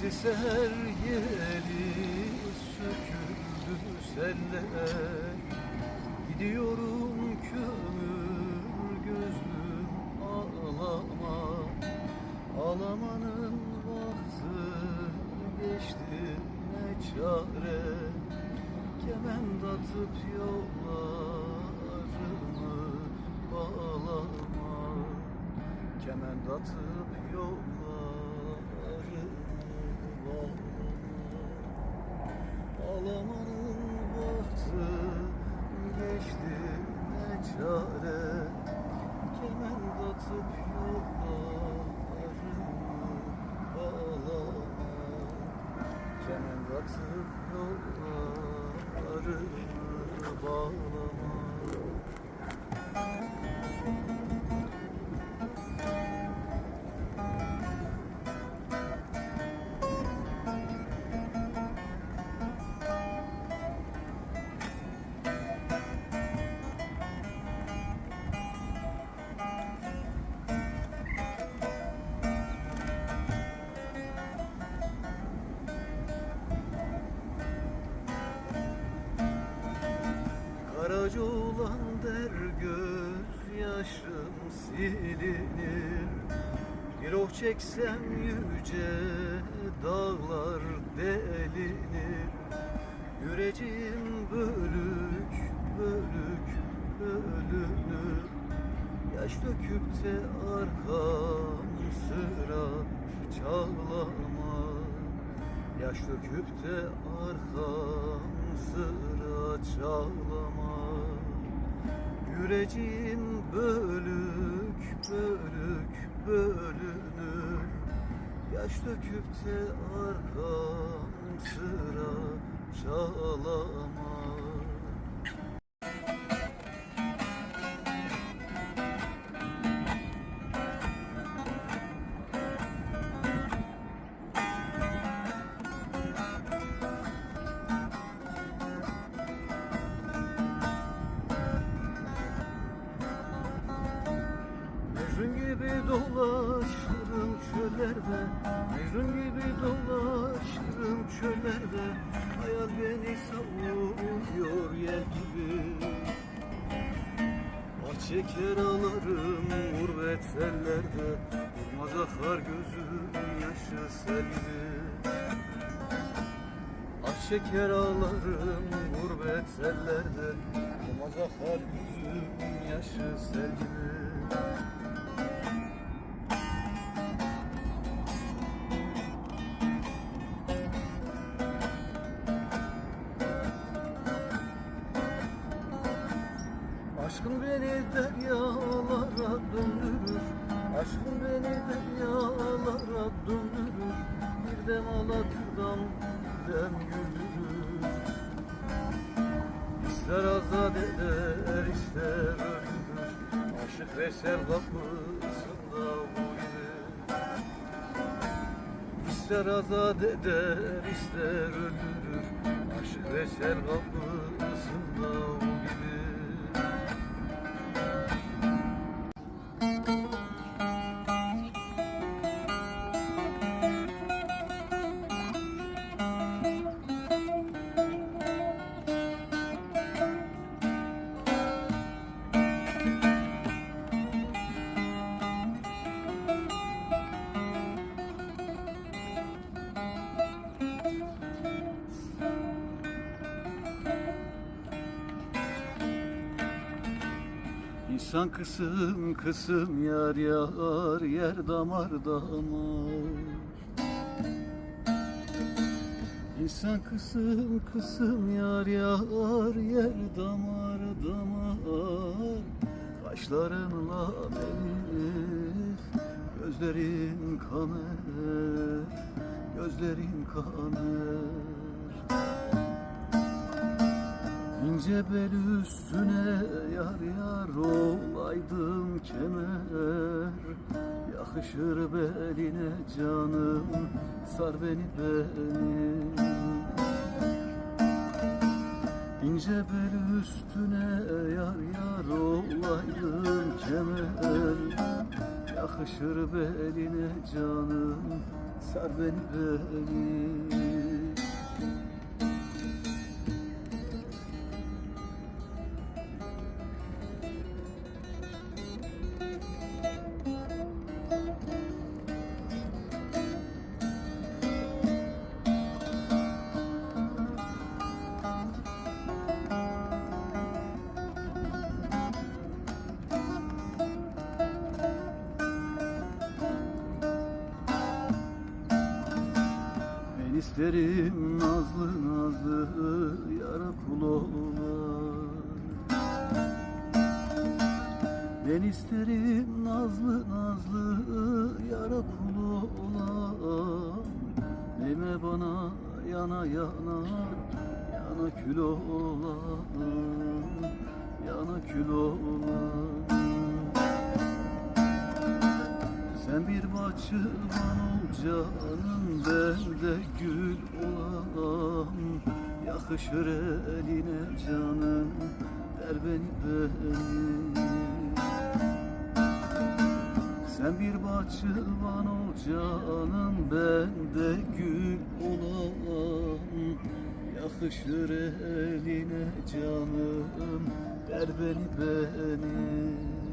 Sensiz her yeri söküldü seller Gidiyorum kömür gözlüm ağlama. Ağlamanın vakti geçti ne çare. Kement atıp yollarımı bağlama. Kement atıp yollarımı Atıp yollarımı bağlama olan der göz yaşım silinir. Bir oh çeksem yüce dağlar delinir. Yüreğim bölük bölük bölünür. Yaş döküp de arkam sıra çağlama Yaş döküp de arkam sıra çağlama Yüreğim bölük bölük bölünür. Yaş döküp de arkam sıra çağlama gibi dolaşırım çöllerde. Mecnun gibi dolaşırım çöllerde. Hayal beni savuruyor yel gibi. Ah çeker ağlarım gurbet ellerde Durmaz akar gözüm yaşı sel gibi Ah gurbet ellerde Durmaz akar gözüm yaşı sel gibi Aşkın beni deryalara döndürür. Aşkın beni deryalara döndürür. Bir dem ağlatır bir dem güldürür. İster azat eder ister öldürür Aşık Veysel kapısında uyur İster azat eder ister öldürür Aşık Veysel kapısında uyur İnsan kısım kısım yar yar yer damar damar. İnsan kısım kısım yar yar yer damar damar. Kaşlarınla elif gözlerin kanar Gözlerin kanar İnce bel üstüne yar yar olaydım kemer. Yakışır beline canım sar beni beni İnce bel üstüne yar yar olaydım kemer. Yakışır beline canım Sar beni beni isterim nazlı nazlı yara kul olan. Ben isterim nazlı nazlı yara kul olan. Deme bana yana yana yana kül olan. Yana kül olan sen bir bahçıvan ol canım ben de gül olam. Yakışır eline canım ver beni beni. Sen bir bahçıvan ol canım ben de gül olam. Yakışır eline canım ver beni beni